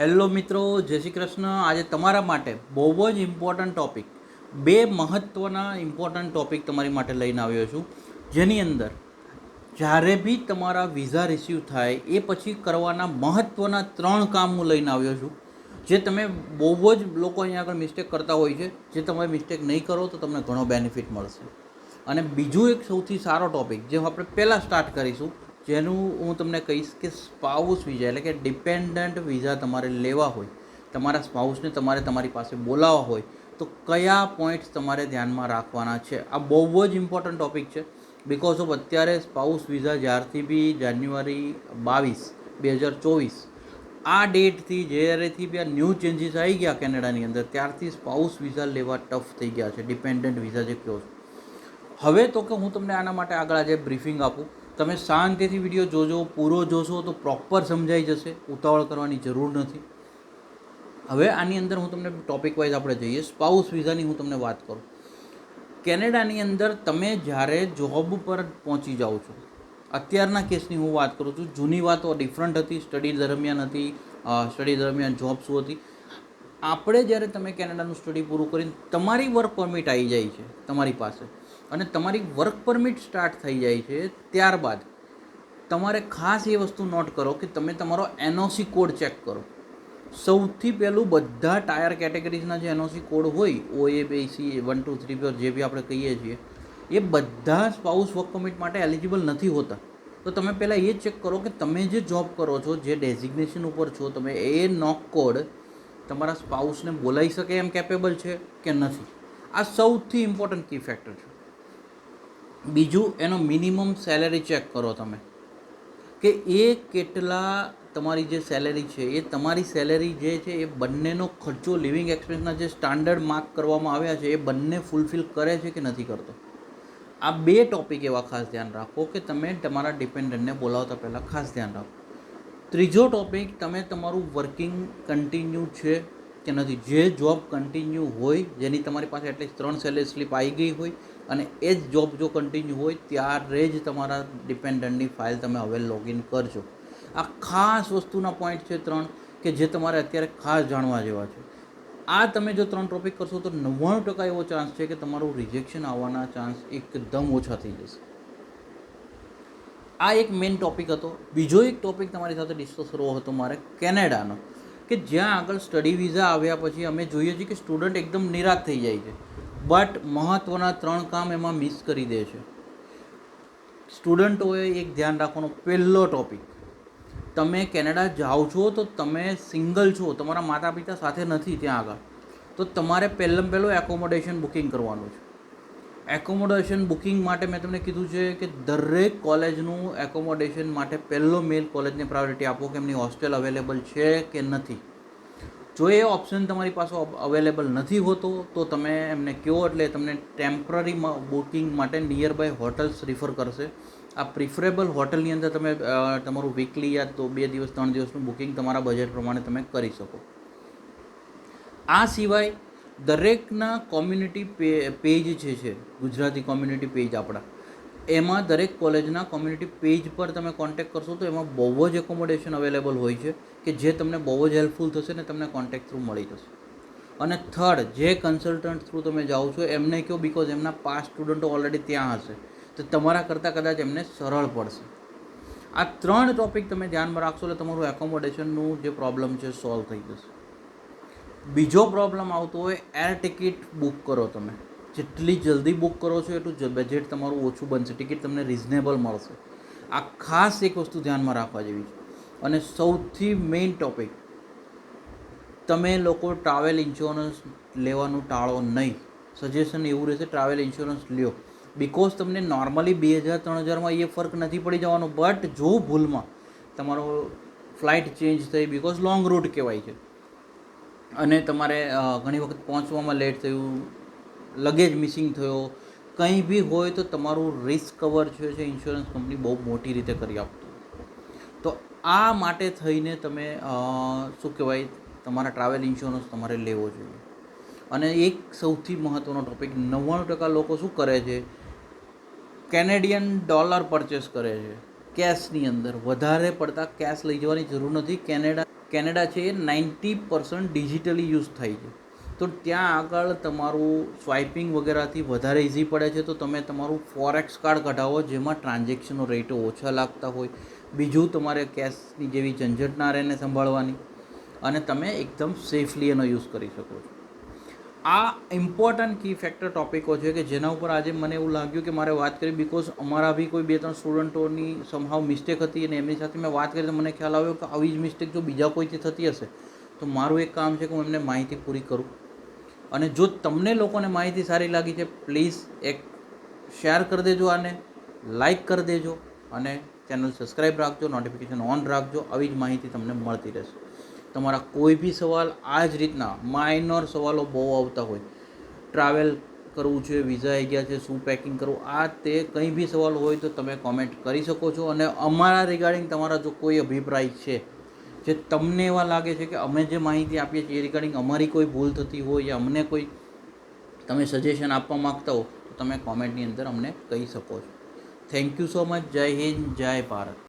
Hello મિત્રો, જય શ્રી કૃષ્ણ. આજે તમારા માટે બહુ જ ઇમ્પોર્ટન્ટ ટૉપિક બે મહત્ત્વના ઇમ્પોર્ટન્ટ ટૉપિક તમારી માટે લઈને આવ્યો છું. જેની અંદર જ્યારે બી તમારા વિઝા રિસીવ થાય, એ પછી કરવાના મહત્ત્વના ત્રણ કામ હું લઈને આવ્યો છું. જે તમે બહુ જ લોકો અહીંયા આગળ મિસ્ટેક કરતા હોય છે. જે તમે મિસ્ટેક નહીં કરો, તો તમને ઘણો બેનિફિટ મળશે. અને બીજું એક સૌથી સારો ટોપિક જે આપણે પહેલાં સ્ટાર્ટ કરીશું જેનું હું તમને કહીશ કે સ્પાઉસ વિઝા એટલે કે ડિપેન્ડન્ટ વિઝા તમારે લેવા હોય, તમારા સ્પાઉસને તમારે તમારી પાસે બોલાવવા હોય, તો કયા પોઈન્ટ્સ તમારે ધ્યાનમાં રાખવાના છે? આ બહુ જ ઇમ્પોર્ટન્ટ ટોપિક છે. બિકોઝ ઓફ અત્યારે સ્પાઉસ વિઝા જ્યારથી બી જાન્યુઆરી બાવીસ, બે હજાર ચોવીસ, આ ડેટથી જ્યારેથી બી આ ન્યૂ ચેન્જીસ આવી ગયા કેનેડાની અંદર, ત્યારથી સ્પાઉસ વિઝા લેવા ટફ થઈ ગયા છે ડિપેન્ડન્ટ વિઝા જે કહો છો. હવે તો કે હું તમને આના માટે આગળ આજે બ્રીફિંગ આપું. તમે શાંતિથી વીડિયો જોજો, પૂરો જોશો તો પ્રોપર સમજાઈ જશે. ઉતાવળ કરવાની જરૂર નથી. હવે આની અંદર હું તમને ટોપિક વાઇઝ આપણે જઈએ. સ્પાઉસ વિઝાની હું તમને વાત કરું. કેનેડાની અંદર તમે જ્યારે જોબ પર પહોંચી જાઓ છો, અત્યારના કેસની હું વાત કરું છું. જૂની વાતો ડિફરન્ટ હતી સ્ટડી દરમિયાન હતી સ્ટડી દરમિયાન જોબ શું હતી. આપણે જ્યારે તમે કેનેડાનું સ્ટડી પૂરું કરીને તમારી વર્ક પરમિટ આવી જાય છે તમારી પાસે. અને તમારી વર્ક પરમિટ સ્ટાર્ટ થઈ જાય છે ત્યારબાદ તમારે ખાસ એ વસ્તુ નોટ કરો કે તમે તમારો એનઓસી કોડ ચેક કરો. સૌથી પહેલું બધા ટાયર કેટેગરીઝના જે એનઓસી કોડ હોય ઓ એ બે C one two three four J B આપણે કહીએ છીએ, એ બધા સ્પાઉસ વર્ક પરમિટ માટે એલિજિબલ નથી હોતા. તો તમે પહેલાં એ ચેક કરો કે તમે જે જોબ કરો છો, જે ડેઝિગ્નેશન ઉપર છો, તમે એ નોક કોડ તમારા સ્પાઉસને બોલાવી શકે એમ કેપેબલ છે કે નથી? આ સૌથી ઇમ્પોર્ટન્ટ કી ફેક્ટર છે. બીજું એનો મિનિમમ સેલેરી ચેક કરો તમે. કે એ કેટલા તમારી જે સેલેરી છે, એ તમારી સેલેરી જે છે, એ બંનેનો ખર્ચો લિવિંગ એક્સપેન્સના જે સ્ટાન્ડર્ડ માર્ક કરવામાં આવ્યા છે, એ બંને ફૂલફિલ કરે છે કે નથી કરતો? આ બે ટોપિક એવા ખાસ ધ્યાન રાખો કે તમે તમારા ડિપેન્ડન્ટને બોલાવતા પહેલાં ખાસ ધ્યાન રાખો. ત્રીજો ટૉપિક તમે તમારું વર્કિંગ કન્ટિન્યુ છે કે નથી? જે જોબ કન્ટિન્યુ હોય, જેની તમારી પાસે એટલીસ્ટ ત્રણ સેલેરી સ્લીપ આવી ગઈ હોય અને એ જ જોબ જો કન્ટિન્યુ હોય, ત્યારે જ તમારા ડિપેન્ડન્ટની ફાઇલ તમે હવે લોગિન કરજો. આ ખાસ વસ્તુના પોઈન્ટ છે ત્રણ, કે જે તમારે અત્યારે ખાસ જાણવા જેવા છે. આ તમે જો ત્રણ ટોપિક કરશો તો નવ્વાણું ટકા એવો ચાન્સ છે કે તમારું રિજેક્શન આવવાના ચાન્સ એકદમ ઓછા થઈ જશે. આ એક મેઇન ટોપિક હતો. બીજો એક ટોપિક તમારી સાથે ડિસ્કસ કરવો હતો મારે કેનેડાનો, કે જ્યાં આગળ સ્ટડી વિઝા આવ્યા પછી અમે જોઈએ છીએ કે સ્ટુડન્ટ એકદમ નિરાશ થઈ જાય છે. બટ મહત્ત્વના ત્રણ કામ એમાં મિસ કરી દે છે. સ્ટુડન્ટોએ એક ધ્યાન રાખવાનો પહેલો ટોપિક તમે કેનેડા જાઓ છો તો તમે સિંગલ છો, તમારા માતા પિતા સાથે નથી ત્યાં આગળ. તો તમારે પહેલાં પહેલું એકોમોડેશન બુકિંગ કરવાનું છે. એકોમોડેશન બુકિંગ માટે મેં તમને કીધું છે કે દરેક કોલેજનું એકોમોડેશન માટે પહેલો મેલ કોલેજને પ્રાયોરિટી આપો કે એમની હોસ્ટેલ અવેલેબલ છે કે નથી. જો એ ઓપ્શન તમારી પાસે અવેલેબલ નથી હોતો, તો તમે એમને કહો એટલે તમને ટેમ્પરરી બુકિંગ માટે નિયર બાય હોટલ્સ રિફર કરશે. આ પ્રિફરેબલ હોટલની અંદર તમે તમારું વીકલી યા તો બે દિવસ, ત્રણ દિવસનું બુકિંગ તમારા બજેટ પ્રમાણે તમે કરી શકો. આ સિવાય દરેકના કોમ્યુનિટી પેજ જે છે, ગુજરાતી કોમ્યુનિટી પેજ આપણા એમાં દરેક કોલેજના કોમ્યુનિટી પેજ પર તમે કોન્ટેક્ટ કરશો તો એમાં બહુ જ એકોમોડેશન અવેલેબલ હોય છે કે જે તમને બહુ જ હેલ્પફુલ થશે ને તમને કોન્ટેક્ટ થ્રુ મળી જશે. અને થર્ડ જે કન્સલ્ટન્ટ થ્રુ તમે જાઓ છો, એમને કહો બિકોઝ એમના પાંચ સ્ટુડન્ટો ઓલરેડી ત્યાં હશે. તો તમારા કરતાં કદાચ એમને સરળ પડશે. આ ત્રણ ટોપિક તમે ધ્યાનમાં રાખશો એટલે તમારું એકોમોડેશનનું જે પ્રોબ્લેમ છે સોલ્વ થઈ જશે. બીજો પ્રોબ્લેમ આવતો હોય એર ટિકિટ બુક કરો તમે. જેટલી જલ્દી બુક કરો છો એટલું બજેટ તમારું ઓછું બનશે. ટિકિટ તમને રિઝનેબલ મળશે. આ ખાસ એક વસ્તુ ધ્યાનમાં રાખવા જેવી છે. અને સૌથી મેઇન ટોપિક તમે લોકો ટ્રાવેલ ઇન્સ્યોરન્સ લેવાનું ટાળો નહીં. સજેશન એવું રહેશે ટ્રાવેલ ઇન્સ્યોરન્સ લ્યો. બિકોઝ તમને નોર્મલી બે હજાર, ત્રણ હજારમાં એ ફરક નથી પડી જવાનો. બટ જો ભૂલમાં તમારો ફ્લાઇટ ચેન્જ થઈ બિકોઝ લોંગ રૂટ કહેવાય છે. અને તમારે ઘણી વખત પહોંચવામાં લેટ થયું લગેજ મિસિંગ થયો. કંઈ બી હોય તો તમારું રિસ્ક કવર છે છે ઇન્સ્યોરન્સ કંપની બહુ મોટી રીતે કરી આપતું. તો આ માટે થઈને તમે શું કહેવાય, તમારા ટ્રાવેલ ઇન્સ્યોરન્સ તમારે લેવો જોઈએ. અને એક સૌથી મહત્ત્વનો ટોપિક નવ્વાણું ટકા લોકો શું કરે છે? કેનેડિયન ડોલર પરચેસ કરે છે. કેશની અંદર. વધારે પડતા કેશ લઈ જવાની જરૂર નથી. કેનેડા કેનેડા છે એ નાઇન્ટી પર્સન્ટ ડિજિટલી યુઝ થાય છે. તો ત્યાં આગળ તમારું સ્વાઇપિંગ વગેરેથી વધારે ઇઝી પડે છે. તો તમે તમારું ફોરેક્સ કાર્ડ કઢાવો, જેમાં ટ્રાન્ઝેક્શનનો રેટો ઓછા લાગતા હોય. બીજું તમારે કેશની જેવી ઝંઝટ ના રહે સંભાળવાની. અને તમે એકદમ સેફલી એનો યુઝ કરી શકો છો. આ ઇમ્પોર્ટન્ટ કી ફેક્ટર ટોપિકો છે કે જેના ઉપર આજે મને એવું લાગ્યું કે મારે વાત કરી બિકોઝ અમારા બી કોઈ બે ત્રણ સ્ટુડન્ટોની સમહાવ મિસ્ટેક હતી અને એમની સાથે મેં વાત કરી તો મને ખ્યાલ આવ્યો કે આવી જ મિસ્ટેક જો બીજા કોઈથી થતી હશે. તો મારું એક કામ છે કે હું એમને માહિતી પૂરી કરું. અને જો તમને લોકોને માહિતી સારી લાગી છે પ્લીઝ એક શેર કરી દેજો આને લાઈક કરી દેજો અને ચેનલ સબસ્ક્રાઈબ રાખજો નોટિફિકેશન ઓન રાખજો, આવી જ માહિતી તમને મળતી રહેશે. તમારા કોઈ બી સવાલ આ જ રીતના માઇનોર સવાલો બહુ આવતા હોય. ટ્રાવેલ કરવું છે વિઝા આવી ગયા છે, શું પેકિંગ કરવું, આ તે કંઈ બી સવાલ હોય તો તમે કોમેન્ટ કરી શકો છો અને અમારા રિગાર્ડિંગ તમારા જો કોઈ અભિપ્રાય છે જે તમને એવા લાગે છે કે અમે જે માહિતી આપીએ છીએ એ રિગાર્ડિંગ અમારી કોઈ ભૂલ થતી હોય યા અમને કોઈ તમે સજેશન આપવા માગતા હો તો તમે કોમેન્ટની અંદર અમને કહી શકો છો. થેન્ક યુ સો મચ જય હિન્દ, જય ભારત.